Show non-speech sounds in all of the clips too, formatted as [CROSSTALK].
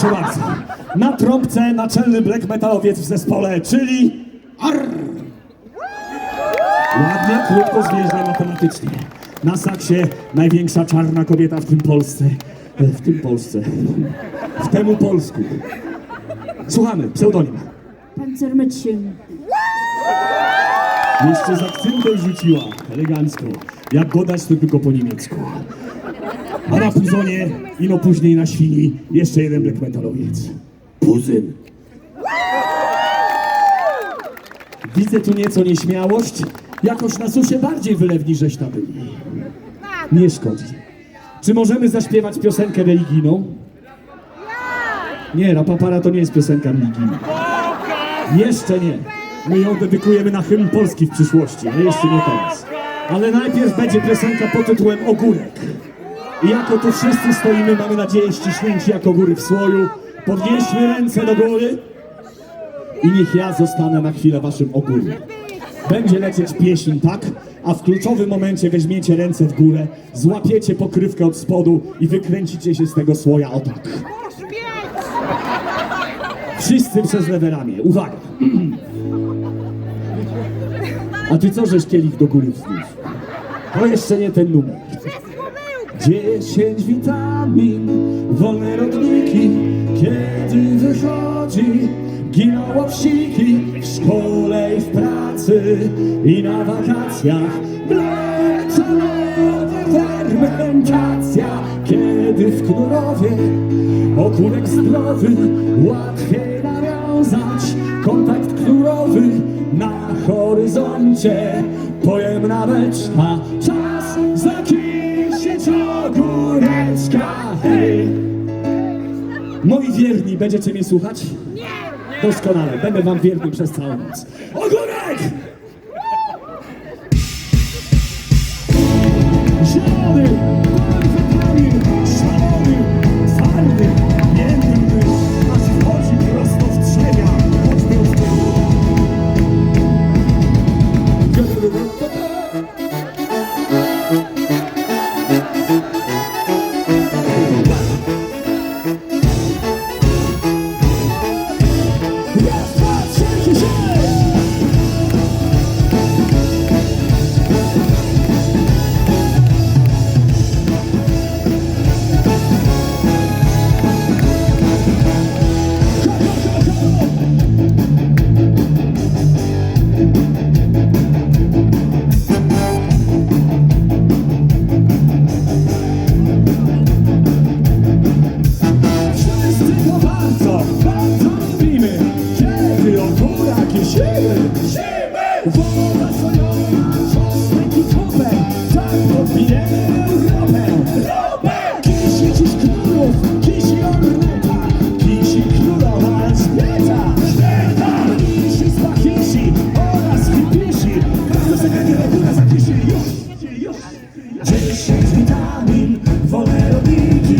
Proszę bardzo. Na trąbce naczelny black metalowiec w zespole, czyli... Arr! Ładnie, krótko, zwięźle matematycznie. Na saksie największa czarna kobieta w tym Polsce. E, W tym Polsce. W temu Polsku. Słuchamy, pseudonim. Panzermädchen. Jeszcze z akcentem rzuciła, elegancko. Jak go dać, to tylko po niemiecku. A na puzonie, ino później na świni, jeszcze jeden black metalowiec. Puzyn. Widzę tu nieco nieśmiałość. Jakoś na susie bardziej wylewni żeś tam byli. Nie szkodzi. Czy możemy zaśpiewać piosenkę religijną? Nie, Rapapara to nie jest piosenka religijna. Jeszcze nie. My ją dedykujemy na hymn Polski w przyszłości, ale jeszcze nie teraz. Ale najpierw będzie piosenka pod tytułem Ogórek. I jako tu wszyscy stoimy, mamy nadzieję, ściśnięci jak ogóry w słoju, podnieśmy ręce do góry i niech ja zostanę na chwilę waszym ogórem. Będzie lecieć pieśń tak, a w kluczowym momencie weźmiecie ręce w górę, złapiecie pokrywkę od spodu i wykręcicie się z tego słoja o tak. Wszyscy przez lewe ramię. Uwaga! [CLEARS THROAT] A ty co żeś kielich do góry wzniósł? To jeszcze nie ten numer. Dziesięć witamin, wolne rodniki, kiedy wychodzi, giną łopsiki w szkole i w pracy i na wakacjach. Mleczonowa fermentacja, kiedy w Knurowie okurek zdrowy łatwiej nawiązać. Kontakt knurowy na horyzoncie. Pojemna beczka Moi wierni, będziecie mnie słuchać? Nie! Doskonale, będę wam wierny przez całą noc. Ogórek! Zielony! Deixa vitaminas dar-me, vou ler o vídeo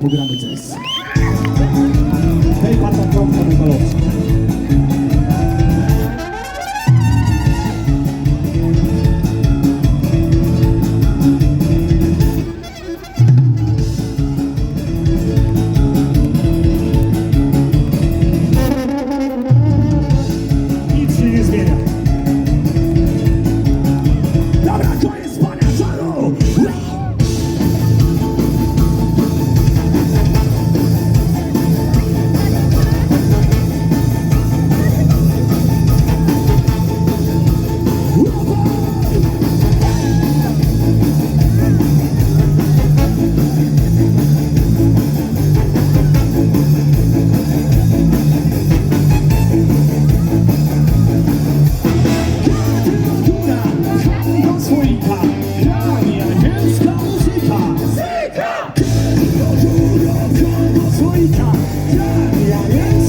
보기를 한번 드리겠습니다. Yeah, yeah, yeah.